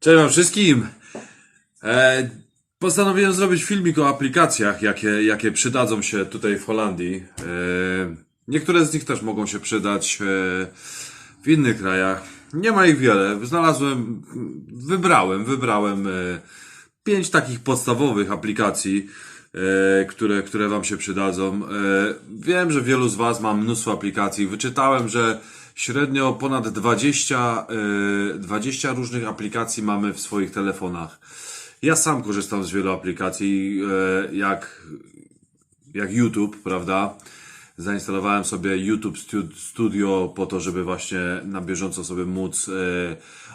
Cześć wam wszystkim! E, postanowiłem zrobić filmik o aplikacjach, jakie, jakie przydadzą się tutaj w Holandii. E, niektóre z nich też mogą się przydać e, w innych krajach. Nie ma ich wiele. Znalazłem, wybrałem, wybrałem e, pięć takich podstawowych aplikacji, e, które, które Wam się przydadzą. E, wiem, że wielu z Was ma mnóstwo aplikacji. Wyczytałem, że średnio ponad 20, e, 20 różnych aplikacji mamy w swoich telefonach. Ja sam korzystam z wielu aplikacji, e, jak, jak YouTube, prawda? Zainstalowałem sobie YouTube Stu- Studio po to, żeby właśnie na bieżąco sobie móc e,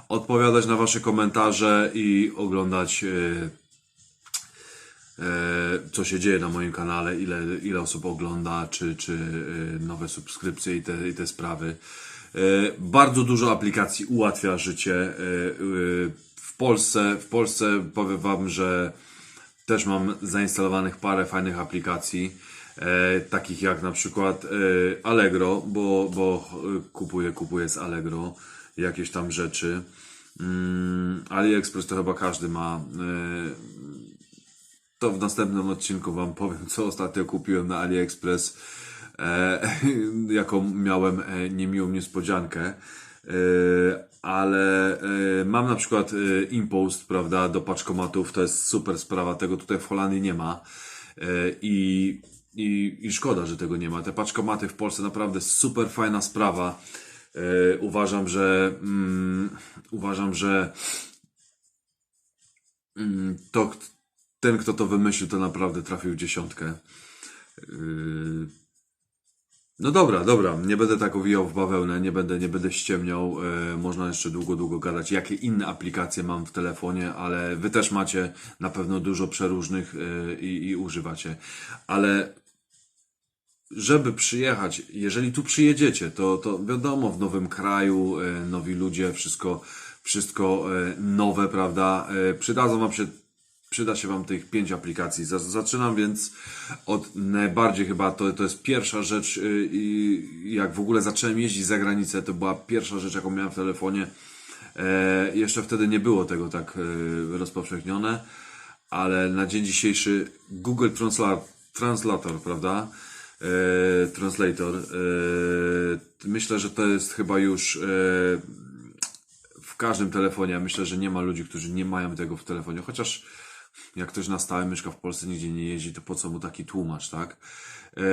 odpowiadać na Wasze komentarze i oglądać e, e, co się dzieje na moim kanale, ile, ile osób ogląda, czy, czy e, nowe subskrypcje i te, i te sprawy. E, Bardzo dużo aplikacji ułatwia życie. e, e, W Polsce, w Polsce powiem Wam, że też mam zainstalowanych parę fajnych aplikacji, takich jak na przykład Allegro, bo, bo kupuję, kupuję z Allegro jakieś tam rzeczy. Mm, AliExpress to chyba każdy ma. To w następnym odcinku Wam powiem, co ostatnio kupiłem na AliExpress, e, jaką miałem e, niemiłą niespodziankę. E, ale e, mam na przykład Impost, prawda, do paczkomatów, to jest super sprawa, tego tutaj w Holandii nie ma. I, i, I szkoda, że tego nie ma. Te paczkomaty w Polsce naprawdę super fajna sprawa. Uważam, że mm, uważam, że Mm, to ten, kto to wymyślił, to naprawdę trafił w dziesiątkę. No dobra, dobra, nie będę tak owijał w bawełnę, nie będę, nie będę ściemniał. e, Można jeszcze długo, długo gadać, jakie inne aplikacje mam w telefonie, ale wy też macie na pewno dużo przeróżnych e, i, i używacie. Ale żeby przyjechać, jeżeli tu przyjedziecie, to, to wiadomo, w nowym kraju, e, nowi ludzie, wszystko, wszystko nowe, prawda? Przydadzą wam się, przyda się wam tych pięć aplikacji. Za- Zaczynam więc od najbardziej chyba, to, to jest pierwsza rzecz, e, i jak w ogóle zacząłem jeździć za granicę, to była pierwsza rzecz, jaką miałem w telefonie. E, jeszcze wtedy nie było tego tak e, rozpowszechnione, ale na dzień dzisiejszy Google Transla- Translator, prawda? E, translator. Myślę, że to jest chyba już w każdym telefonie. Myślę, że nie ma ludzi, którzy nie mają tego w telefonie. Chociaż jak ktoś na stałe mieszka w Polsce, nigdzie nie jeździ, to po co mu taki tłumacz, tak? E,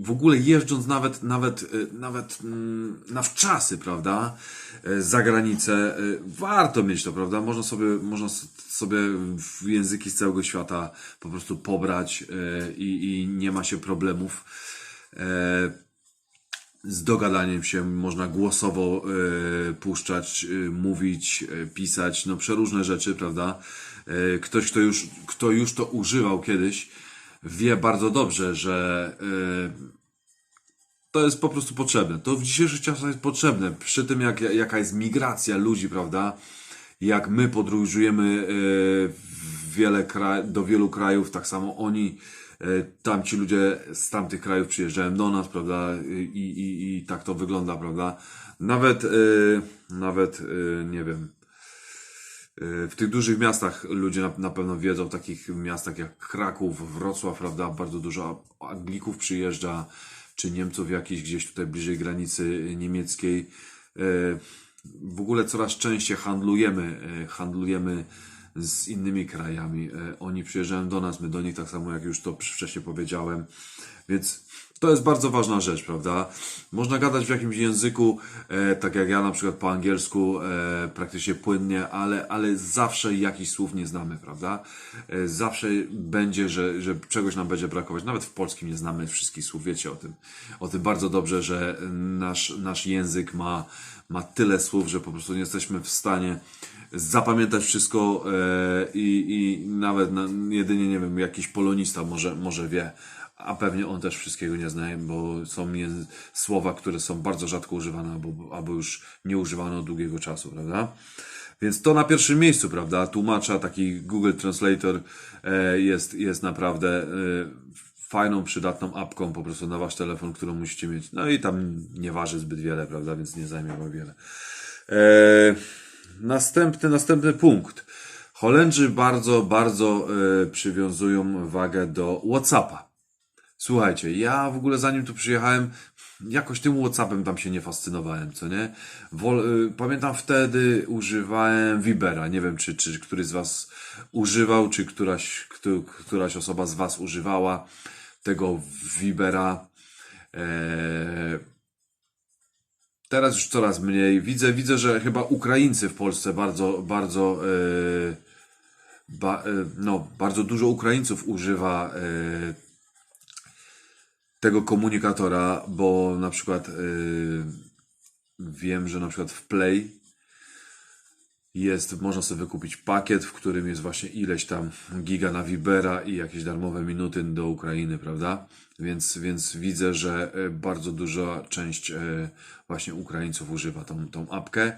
w ogóle jeżdżąc nawet, nawet, e, nawet mm, na wczasy, prawda, e, za granicę, warto mieć to, prawda? Można sobie, można sobie języki z całego świata po prostu pobrać i, i nie ma się problemów. Z dogadaniem się można głosowo puszczać, mówić, pisać, no przeróżne rzeczy, prawda? E, ktoś, kto już, kto już to używał kiedyś, wie bardzo dobrze, że e, to jest po prostu potrzebne. To w dzisiejszych czasach jest potrzebne. Przy tym, jak, jaka jest migracja ludzi, prawda? Jak my podróżujemy e, wiele do wielu krajów, tak samo oni, e, tamci ludzie z tamtych krajów przyjeżdżają do nas, prawda? I, i, i tak to wygląda, prawda? Nawet, nawet, nie wiem, w tych dużych miastach ludzie na, pewno wiedzą, w takich miastach jak Kraków, Wrocław, prawda, bardzo dużo Anglików przyjeżdża, czy Niemców jakichś gdzieś tutaj bliżej granicy niemieckiej. E, W ogóle coraz częściej handlujemy, e, handlujemy z innymi krajami. Oni przyjeżdżają do nas, my do nich, tak samo jak już to wcześniej powiedziałem. Więc to jest bardzo ważna rzecz, prawda? Można gadać w jakimś języku, e, tak jak ja na przykład po angielsku, e, praktycznie płynnie, ale, ale zawsze jakichś słów nie znamy, prawda? E, zawsze będzie, że, że czegoś nam będzie brakować. Nawet w polskim nie znamy wszystkich słów, wiecie o tym. O tym bardzo dobrze, że nasz, nasz język ma, ma tyle słów, że po prostu nie jesteśmy w stanie zapamiętać wszystko e, i, i nawet na, jedynie, nie wiem, jakiś polonista może, może wie, a pewnie on też wszystkiego nie zna, bo są słowa, które są bardzo rzadko używane albo, albo już nie używane od długiego czasu, prawda? Więc to na pierwszym miejscu, prawda? Tłumacza, taki Google Translator e, jest, jest naprawdę e, fajną, przydatną apką po prostu na wasz telefon, którą musicie mieć. No i tam nie waży zbyt wiele, prawda? Więc nie zajmie wam wiele. E, następny, następny punkt. Holendrzy bardzo, bardzo przywiązują wagę do WhatsAppa. Słuchajcie, ja w ogóle zanim tu przyjechałem, jakoś tym Whatsappem tam się nie fascynowałem, co nie? Wol, y, pamiętam wtedy używałem Vibera. Nie wiem, czy, czy któryś z Was używał, czy któraś, któ, któraś osoba z Was używała tego Vibera. Eee, teraz już coraz mniej. Widzę, widzę, że chyba Ukraińcy w Polsce bardzo, bardzo, e, ba, e, no, bardzo dużo Ukraińców używa e, tego komunikatora, bo na przykład y, wiem, że na przykład w Play jest, można sobie wykupić pakiet, w którym jest właśnie ileś tam giga na Vibera i jakieś darmowe minuty do Ukrainy, prawda? Więc, więc widzę, że y, bardzo duża część y, właśnie Ukraińców używa tą, tą apkę.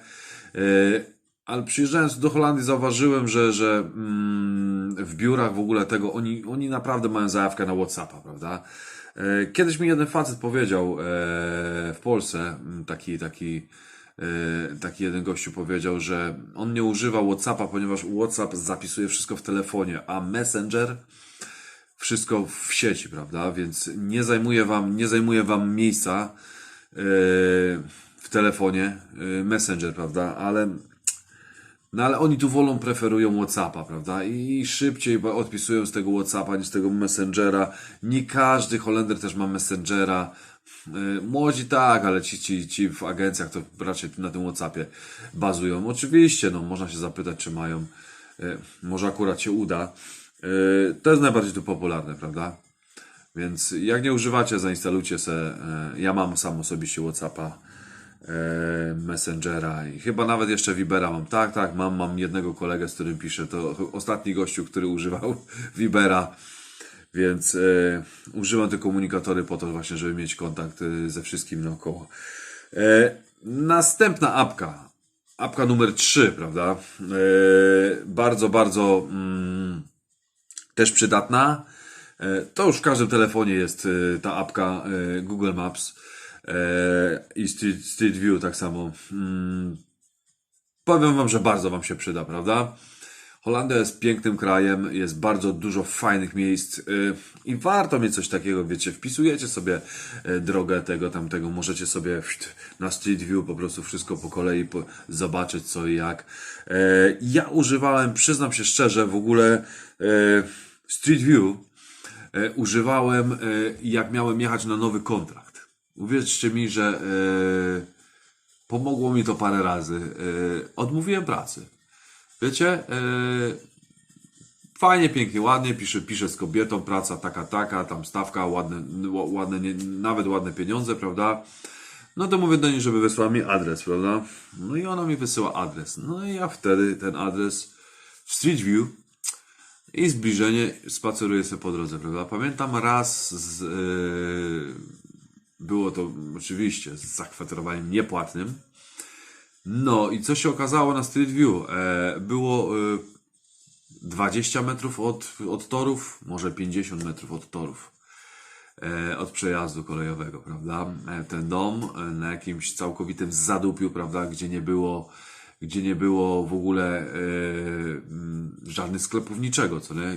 Y, Ale przyjeżdżając do Holandii zauważyłem, że, że mm, w biurach w ogóle tego, oni, oni naprawdę mają zajawkę na Whatsappa, prawda? E, Kiedyś mi jeden facet powiedział e, w Polsce, taki, taki, e, taki jeden gościu powiedział, że on nie używa Whatsappa, ponieważ Whatsapp zapisuje wszystko w telefonie, a Messenger wszystko w sieci, prawda? Więc nie zajmuje wam, nie zajmuje wam miejsca w telefonie Messenger, prawda? Ale no ale oni tu wolą, preferują Whatsappa, prawda? I szybciej odpisują z tego Whatsappa niż z tego Messengera. Nie każdy Holender też ma Messengera. Yy, Młodzi tak, ale ci, ci, ci w agencjach to raczej na tym Whatsappie bazują. Oczywiście, no można się zapytać, czy mają. Yy, Może akurat się uda. Yy, To jest najbardziej tu popularne, prawda? Więc jak nie używacie, zainstalujcie se. Ja mam sam osobiście Whatsappa Messengera i chyba nawet jeszcze Vibera mam. Tak, tak, mam, mam jednego kolegę, z którym piszę. To ostatni gościu, który używał Vibera, więc e, używam te komunikatory po to właśnie, żeby mieć kontakt e, ze wszystkim naokoło. E, następna apka. Apka numer 3, prawda? E, bardzo, bardzo mm, też przydatna. E, To już w każdym telefonie jest e, ta apka e, Google Maps e, i Street, Street View tak samo. Mm, Powiem Wam, że bardzo Wam się przyda, prawda? Holandia jest pięknym krajem, jest bardzo dużo fajnych miejsc y, i warto mieć coś takiego, wiecie, wpisujecie sobie y, drogę tego, tamtego, możecie sobie na Street View po prostu wszystko po kolei zobaczyć co i jak. E, Ja używałem, przyznam się szczerze, w ogóle e, Street View e, używałem, e, jak miałem jechać na nowy kontrakt. Uwierzcie mi, że e, pomogło mi to parę razy. E, Odmówiłem pracy. Wiecie, e, fajnie, pięknie, ładnie, piszę, piszę z kobietą, praca taka, taka, tam stawka, ładne, ła- ładne nie, nawet ładne pieniądze, prawda? No to mówię do niej, żeby wysłała mi adres, prawda? No i ona mi wysyła adres. No i ja wtedy ten adres w Street View i zbliżenie spaceruję sobie po drodze, prawda? Pamiętam raz z, było to oczywiście z zakwaterowaniem niepłatnym. No i co się okazało na Street View? E, było e, 20 metrów od, od torów, może 50 metrów od torów, e, od przejazdu kolejowego, prawda? E, ten dom e, na jakimś całkowitym zadupiu, prawda? Gdzie nie było, gdzie nie było w ogóle e, żadnych sklepów, niczego, co nie?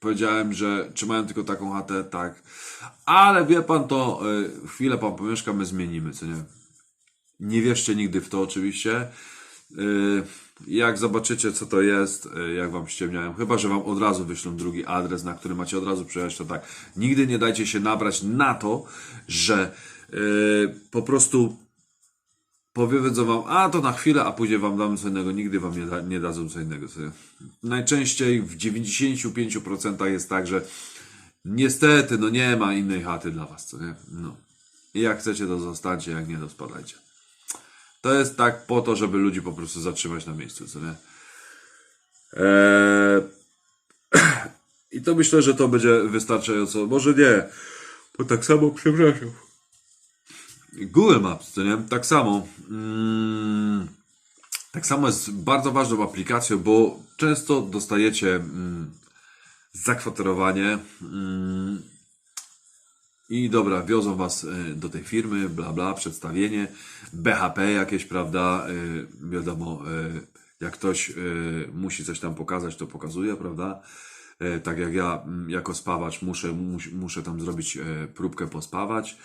Powiedziałem, że czy mają tylko taką chatę, tak. Ale wie pan to, e, chwilę pan pomieszka, my zmienimy, co nie? Nie wierzcie nigdy w to, oczywiście. Yy, Jak zobaczycie, co to jest, yy, jak wam ściemniałem, chyba że wam od razu wyślą drugi adres, na który macie od razu przyjechać, to tak. Nigdy nie dajcie się nabrać na to, że po prostu powiedzą wam, a to na chwilę, a później wam damy co innego. Nigdy wam nie, da, nie dadzą co innego. Najczęściej w 95% jest tak, że niestety, no nie ma innej chaty dla was, co nie? No. I jak chcecie, to zostańcie, jak nie, to spadajcie. To jest tak po to, żeby ludzi po prostu zatrzymać na miejscu, co nie? Eee... I to myślę, że to będzie wystarczająco. Może nie, bo tak samo, przepraszam. Google Maps, co nie? Tak samo. Mm, tak samo jest bardzo ważną aplikacją, bo często dostajecie mm, zakwaterowanie. Mm, I dobra, wiozą was e, do tej firmy, bla bla, przedstawienie, BHP jakieś, prawda? e, Wiadomo, e, jak ktoś musi coś tam pokazać, to pokazuje, prawda? E, Tak jak ja, m, jako spawacz, muszę, mus, muszę tam zrobić e, próbkę pospawać.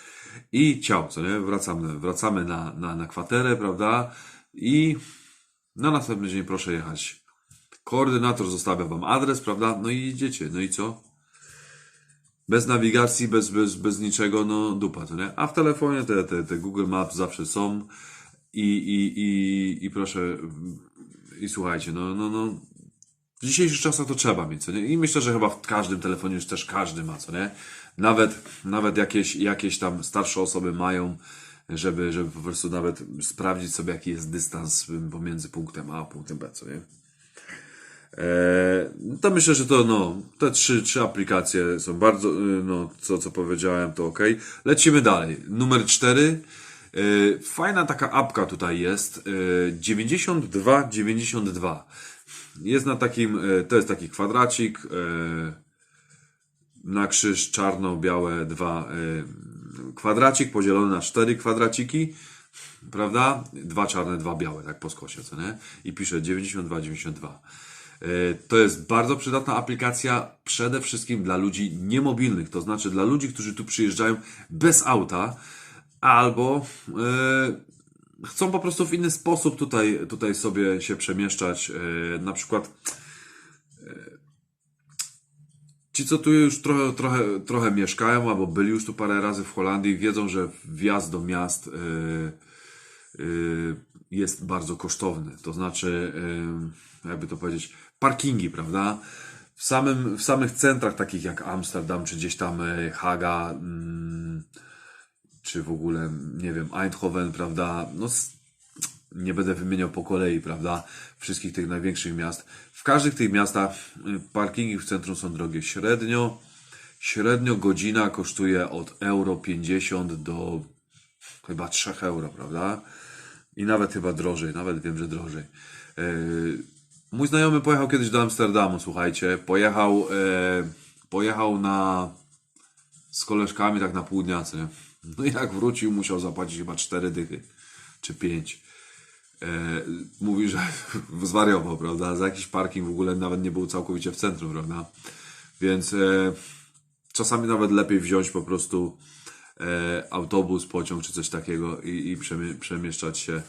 I ciao, co nie? Wracamy, wracamy na, na, na kwaterę, prawda? I na następny dzień proszę jechać. Koordynator zostawia wam adres, prawda? No i idziecie. No i co? Bez nawigacji, bez, bez, bez niczego, no dupa, to nie? A w telefonie te, te, te Google Maps zawsze są i, i, i, i proszę, i słuchajcie, no, no, no, w dzisiejszych czasach to trzeba mieć, co nie? I myślę, że chyba w każdym telefonie już też każdy ma, co nie? Nawet, nawet jakieś, jakieś tam starsze osoby mają, żeby, żeby po prostu nawet sprawdzić sobie, jaki jest dystans pomiędzy punktem A a punktem B, co nie? Eee, to myślę, że to no, te trzy, trzy aplikacje są bardzo, y, no, co, co powiedziałem, to ok. Lecimy dalej. Numer cztery. Yy, Fajna taka apka tutaj jest. Yy, 9292. Jest na takim, yy, to jest taki kwadracik. yy, Na krzyż czarno-białe dwa yy, kwadracik podzielony na cztery kwadraciki. Prawda? Dwa czarne, dwa białe, tak po skosie, co nie? I pisze 9292. E, To jest bardzo przydatna aplikacja przede wszystkim dla ludzi niemobilnych, to znaczy dla ludzi, którzy tu przyjeżdżają bez auta albo e, chcą po prostu w inny sposób tutaj, tutaj sobie się przemieszczać. E, na przykład Ci, co tu już trochę, trochę, trochę mieszkają, albo byli już tu parę razy w Holandii, wiedzą, że wjazd do miast yy, jest bardzo kosztowny. To znaczy, jakby to powiedzieć, parkingi, prawda? W, samym, w samych centrach, takich jak Amsterdam, czy gdzieś tam Haga, mm, czy w ogóle, nie wiem, Eindhoven, prawda? No, nie będę wymieniał po kolei, prawda? Wszystkich tych największych miast. W każdych tych miastach y, parkingi w centrum są drogie średnio. Średnio godzina kosztuje od euro 50 do chyba 3 euro, prawda? I nawet chyba drożej, nawet wiem, że drożej. Yy, Mój znajomy pojechał kiedyś do Amsterdamu, słuchajcie. Pojechał, e, pojechał na z koleżkami tak na pół dnia, co nie? No jak wrócił, musiał zapłacić chyba cztery dychy, czy pięć. E, mówi, że zwariował, prawda? Za jakiś parking w ogóle nawet nie był całkowicie w centrum, prawda? Więc e, czasami nawet lepiej wziąć po prostu e, autobus, pociąg czy coś takiego i, i przemie- przemieszczać się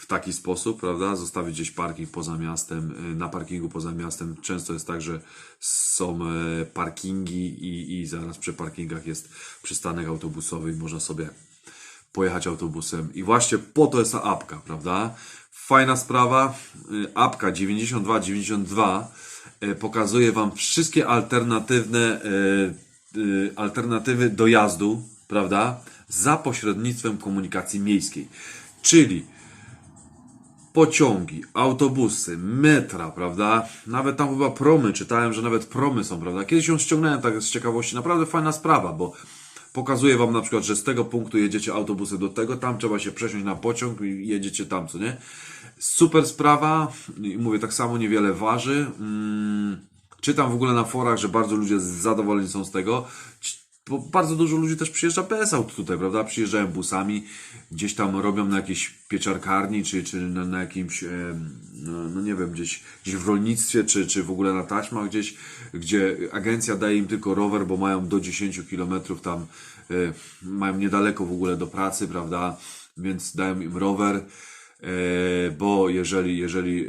w taki sposób, prawda? Zostawić gdzieś parking poza miastem. E, Na parkingu poza miastem często jest tak, że są e, parkingi i, i zaraz przy parkingach jest przystanek autobusowy i można sobie pojechać autobusem. I właśnie po to jest ta apka, prawda? Fajna sprawa. Y, Apka 9292 y, pokazuje Wam wszystkie alternatywne alternatywy dojazdu, prawda? Za pośrednictwem komunikacji miejskiej. Czyli pociągi, autobusy, metra, prawda? Nawet tam chyba promy, czytałem, że nawet promy są, prawda? Kiedyś ją ściągnąłem tak z ciekawości, naprawdę fajna sprawa, bo pokazuje wam na przykład, że z tego punktu jedziecie autobusem do tego, tam trzeba się przesiąść na pociąg i jedziecie tam, co nie? Super sprawa, mówię, tak samo niewiele waży. Mm, czytam w ogóle na forach, że bardzo ludzie zadowoleni są z tego. Bo bardzo dużo ludzi też przyjeżdża bez aut tutaj, prawda? Przyjeżdżają busami, gdzieś tam robią na jakiejś pieczarkarni, czy, czy na, na jakimś, no, no nie wiem, gdzieś, gdzieś w rolnictwie, czy, czy w ogóle na taśmach gdzieś, gdzie agencja daje im tylko rower, bo mają do 10 km tam, e, mają niedaleko w ogóle do pracy, prawda? Więc dają im rower. E, bo jeżeli, jeżeli e,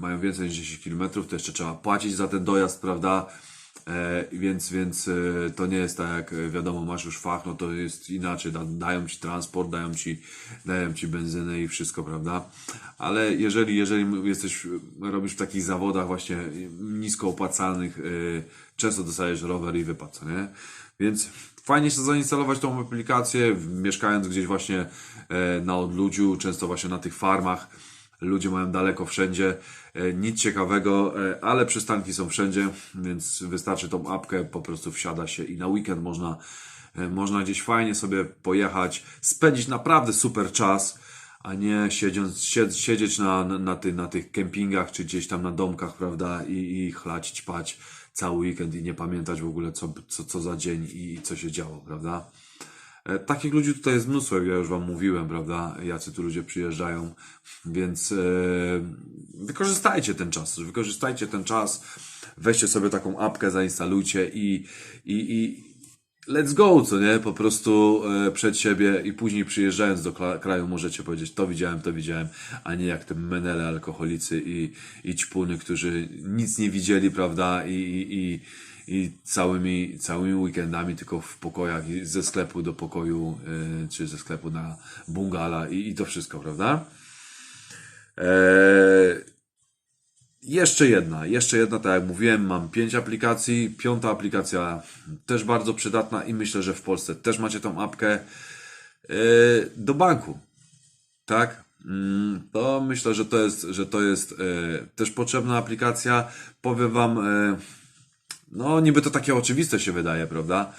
mają więcej niż 10 km, to jeszcze trzeba płacić za ten dojazd, prawda? E, więc, więc e, to nie jest tak jak e, wiadomo, masz już fach, no to jest inaczej. Da, dają ci transport, dają ci, dają ci benzynę i wszystko, prawda? Ale jeżeli, jeżeli jesteś, robisz w takich zawodach właśnie nisko opłacalnych, często dostajesz rower i wypad, nie? Więc fajnie się zainstalować tą aplikację, mieszkając gdzieś właśnie na odludziu, często właśnie na tych farmach. Ludzie mają daleko wszędzie, e, nic ciekawego, e, ale przystanki są wszędzie, więc wystarczy tą apkę, po prostu wsiada się i na weekend można, e, można gdzieś fajnie sobie pojechać, spędzić naprawdę super czas, a nie siedziąc, sied, siedzieć na, na, na, ty, na tych kempingach czy gdzieś tam na domkach, prawda, i, i chlać, ćpać cały weekend i nie pamiętać w ogóle, co, co, co za dzień i co się działo, prawda? E, Takich ludzi tutaj jest mnóstwo, jak ja już Wam mówiłem, prawda? Jacy tu ludzie przyjeżdżają, więc e, wykorzystajcie ten czas, wykorzystajcie ten czas, weźcie sobie taką apkę, zainstalujcie i, i, i let's go, co nie? Po prostu e, przed siebie i później przyjeżdżając do kraju możecie powiedzieć, to widziałem, to widziałem, a nie jak te menele alkoholicy i, i ćpuny, którzy nic nie widzieli, prawda? I, i, i, i całymi, całymi weekendami tylko w pokojach i ze sklepu do pokoju, e, czy ze sklepu na bungala i, i to wszystko, prawda? Eee, jeszcze jedna, jeszcze jedna, tak jak mówiłem, mam pięć aplikacji. Piąta aplikacja też bardzo przydatna i myślę, że w Polsce też macie tą apkę yy, do banku. Tak? Mm, To myślę, że to jest, że to jest yy, też potrzebna aplikacja. Powiem Wam, yy, no niby to takie oczywiste się wydaje, prawda?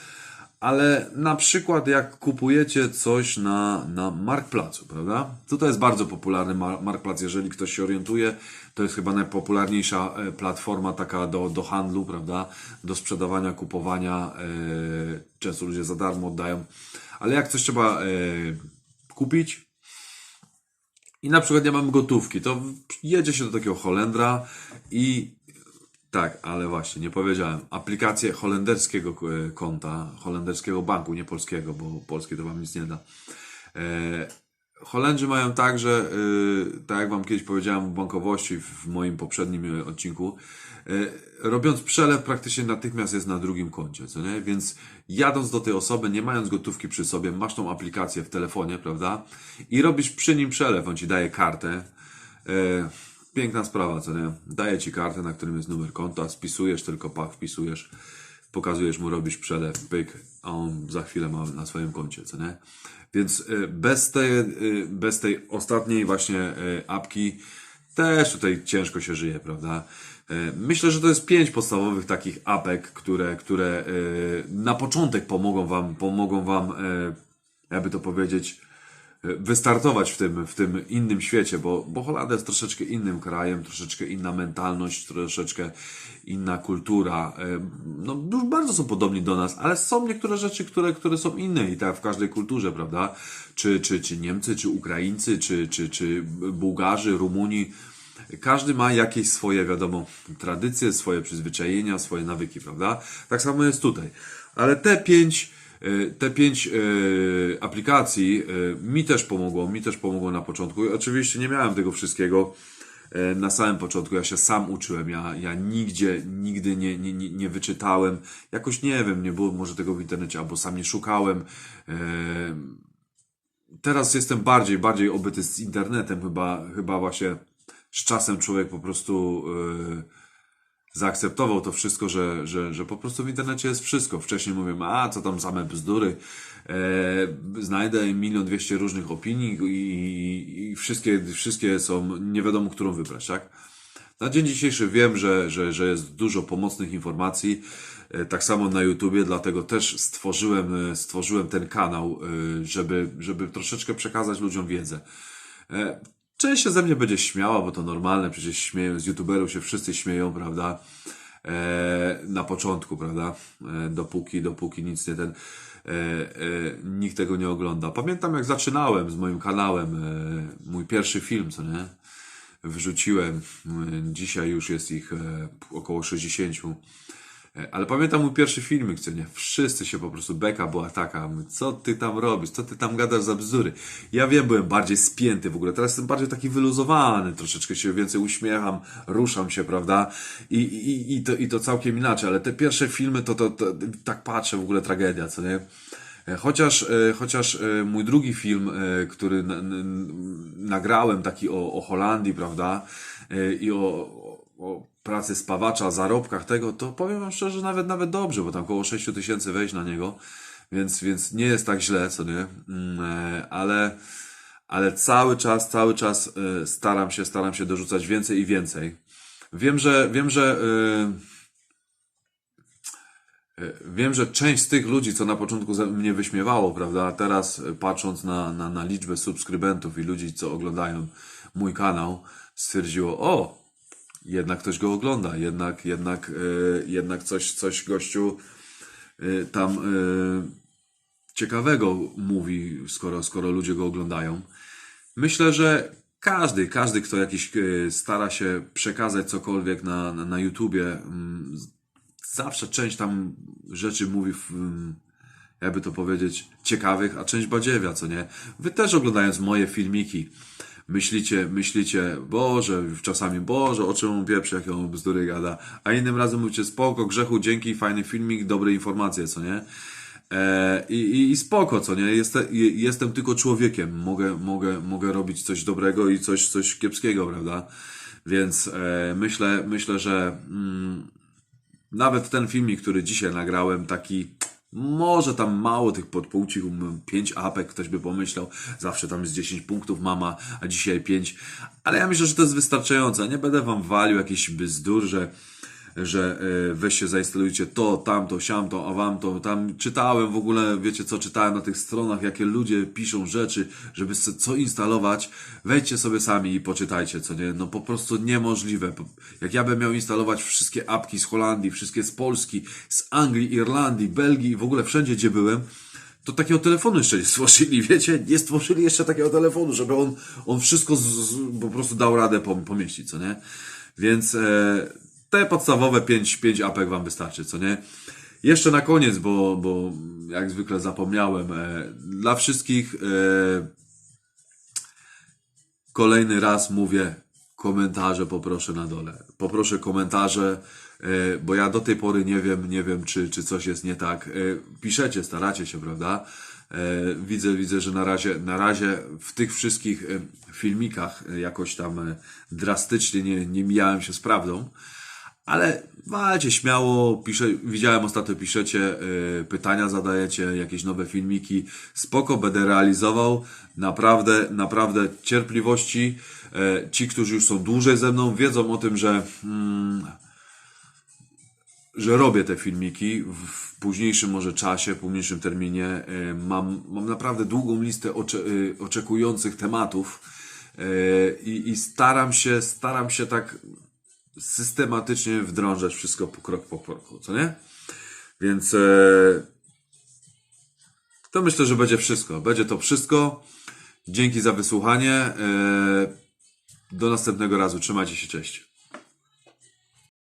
Ale na przykład jak kupujecie coś na, na Marktplacu, prawda? Tutaj jest bardzo popularny Mar- Marktplac, jeżeli ktoś się orientuje, to jest chyba najpopularniejsza e, platforma taka do, do handlu, prawda? Do sprzedawania, kupowania. e, Często ludzie za darmo oddają. Ale jak coś trzeba e, kupić, i na przykład nie mamy gotówki, to jedzie się do takiego Holendra i tak, ale właśnie, nie powiedziałem. Aplikację holenderskiego e, konta, holenderskiego banku, nie polskiego, bo polskie to wam nic nie da. E, Holendrzy mają tak, że e, tak jak wam kiedyś powiedziałem w bankowości w moim poprzednim odcinku, robiąc przelew praktycznie natychmiast jest na drugim koncie, co nie? Więc jadąc do tej osoby, nie mając gotówki przy sobie, masz tą aplikację w telefonie, prawda? I robisz przy nim przelew, on ci daje kartę. Piękna sprawa, co nie? Daje ci kartę, na którym jest numer konta, spisujesz tylko pach, wpisujesz, pokazujesz mu, robisz przelew, pyk, a on za chwilę ma na swoim koncie, co nie? Więc y, bez tej, y, bez tej ostatniej właśnie y, apki też tutaj ciężko się żyje, prawda? Myślę, że to jest pięć podstawowych takich apek, które, które na początek pomogą wam, pomogą wam, jakby to powiedzieć, wystartować w tym, w tym innym świecie, bo, bo Holandia jest troszeczkę innym krajem, troszeczkę inna mentalność, troszeczkę inna kultura. E, No, już bardzo są podobni do nas, ale są niektóre rzeczy, które, które są inne i tak w każdej kulturze, prawda? Czy, czy, czy Niemcy, czy Ukraińcy, czy, czy, czy Bułgarzy, Rumuni. Każdy ma jakieś swoje, wiadomo, tradycje, swoje przyzwyczajenia, swoje nawyki, prawda? Tak samo jest tutaj. Ale te pięć, te pięć e, aplikacji e, mi też pomogło, mi też pomogło na początku. Oczywiście nie miałem tego wszystkiego e, na samym początku, ja się sam uczyłem, ja, ja nigdzie, nigdy nie, nie, nie, wyczytałem, jakoś nie wiem, nie było może tego w internecie, albo sam nie szukałem. E, teraz jestem bardziej, bardziej obyty z internetem, chyba, chyba właśnie z czasem człowiek po prostu e, zaakceptował to wszystko, że, że, że po prostu w internecie jest wszystko. Wcześniej mówiłem, a co tam same bzdury, e, znajdę milion dwieście różnych opinii i, i, i wszystkie, wszystkie są, nie wiadomo, którą wybrać, tak? Na dzień dzisiejszy wiem, że, że, że jest dużo pomocnych informacji, e, tak samo na YouTubie, dlatego też stworzyłem, e, stworzyłem ten kanał, e, żeby, żeby troszeczkę przekazać ludziom wiedzę. Część się ze mnie będzie śmiała, bo to normalne, przecież śmieją, z youtuberów się wszyscy śmieją, prawda? E, na początku, prawda? E, dopóki, dopóki nic nie ten, e, e, nikt tego nie ogląda. Pamiętam jak zaczynałem z moim kanałem, e, mój pierwszy film, co nie? Wrzuciłem, e, dzisiaj już jest ich e, około 60. E, Ale pamiętam mój pierwszy filmik, co nie? Wszyscy się po prostu, beka była taka, co ty tam robisz, co ty tam gadasz za bzdury. Ja wiem, byłem bardziej spięty w ogóle, teraz jestem bardziej taki wyluzowany, troszeczkę się więcej uśmiecham, ruszam się, prawda? I, i, i, to, i to całkiem inaczej, ale te pierwsze filmy to, to, to tak patrzę, w ogóle tragedia, co nie? E, Chociaż, e, chociaż mój drugi film, który nagrałem, taki o, o Holandii, prawda? I o, o pracy spawacza, zarobkach tego, to powiem wam szczerze, nawet nawet dobrze, bo tam około 6 tysięcy wejść na niego, więc, więc nie jest tak źle, co nie? Mm, e, Ale, ale cały czas, cały czas e, staram się, staram się dorzucać więcej i więcej. Wiem, że, wiem, że e, Wiem, że część z tych ludzi, co na początku mnie wyśmiewało, prawda, a teraz patrząc na, na, na liczbę subskrybentów i ludzi, co oglądają mój kanał, stwierdziło, o, jednak ktoś go ogląda, jednak, jednak, e, jednak coś, coś gościu e, tam e, ciekawego mówi, skoro, skoro ludzie go oglądają. Myślę, że każdy, każdy, kto jakiś stara się przekazać cokolwiek na, na, na YouTubie, mm, zawsze część tam rzeczy mówi, w, mm, jakby to powiedzieć, ciekawych, a część badziewia, co nie? Wy też oglądając moje filmiki, myślicie, myślicie, Boże, czasami, Boże, o czym on pieprzy, jakie on bzdury gada, a innym razem mówicie, spoko, grzechu, dzięki, fajny filmik, dobre informacje, co nie? E, i, i, spoko, co nie? Jestem, jestem tylko człowiekiem. Mogę, mogę, mogę robić coś dobrego i coś, coś kiepskiego, prawda? Więc e, myślę, myślę, że mm, nawet ten filmik, który dzisiaj nagrałem, taki może tam mało tych podpłci, 5 apek, ktoś by pomyślał, zawsze tam jest 10 punktów mama, a dzisiaj 5, ale ja myślę, że to jest wystarczające. Nie będę wam walił jakiś bzdur, że że e, weźcie, zainstalujcie to, tamto, siamto, a wam to, tam czytałem w ogóle, wiecie co, czytałem na tych stronach, jakie ludzie piszą rzeczy, żeby co instalować, wejdźcie sobie sami i poczytajcie, co nie, no po prostu niemożliwe. Jak ja bym miał instalować wszystkie apki z Holandii, wszystkie z Polski, z Anglii, Irlandii, Belgii, w ogóle wszędzie, gdzie byłem, to takiego telefonu jeszcze nie stworzyli, wiecie? Nie stworzyli jeszcze takiego telefonu, żeby on, on wszystko z, z, po prostu dał radę pom- pomieścić, co nie? Więc e, te podstawowe 5, 5 apek wam wystarczy, co nie? Jeszcze na koniec, bo, bo jak zwykle zapomniałem, e, dla wszystkich e, kolejny raz mówię komentarze poproszę na dole. Poproszę komentarze, e, bo ja do tej pory nie wiem, nie wiem czy, czy coś jest nie tak. E, Piszecie, staracie się, prawda? E, Widzę, widzę, że na razie, na razie w tych wszystkich e, filmikach e, jakoś tam e, drastycznie nie, nie mijałem się z prawdą. Ale walcie śmiało, pisze, widziałem ostatnio piszecie, y, pytania zadajecie, jakieś nowe filmiki. Spoko, będę realizował. Naprawdę, naprawdę cierpliwości. Y, ci, którzy już są dłużej ze mną, wiedzą o tym, że, mm, że robię te filmiki w późniejszym może czasie, w późniejszym terminie. Y, Mam, mam naprawdę długą listę ocze, y, oczekujących tematów y, i staram się, staram się tak systematycznie wdrążać wszystko po krok po kroku, co nie? Więc e, to myślę, że będzie wszystko. Będzie to wszystko. Dzięki za wysłuchanie. E, do następnego razu. Trzymajcie się, cześć.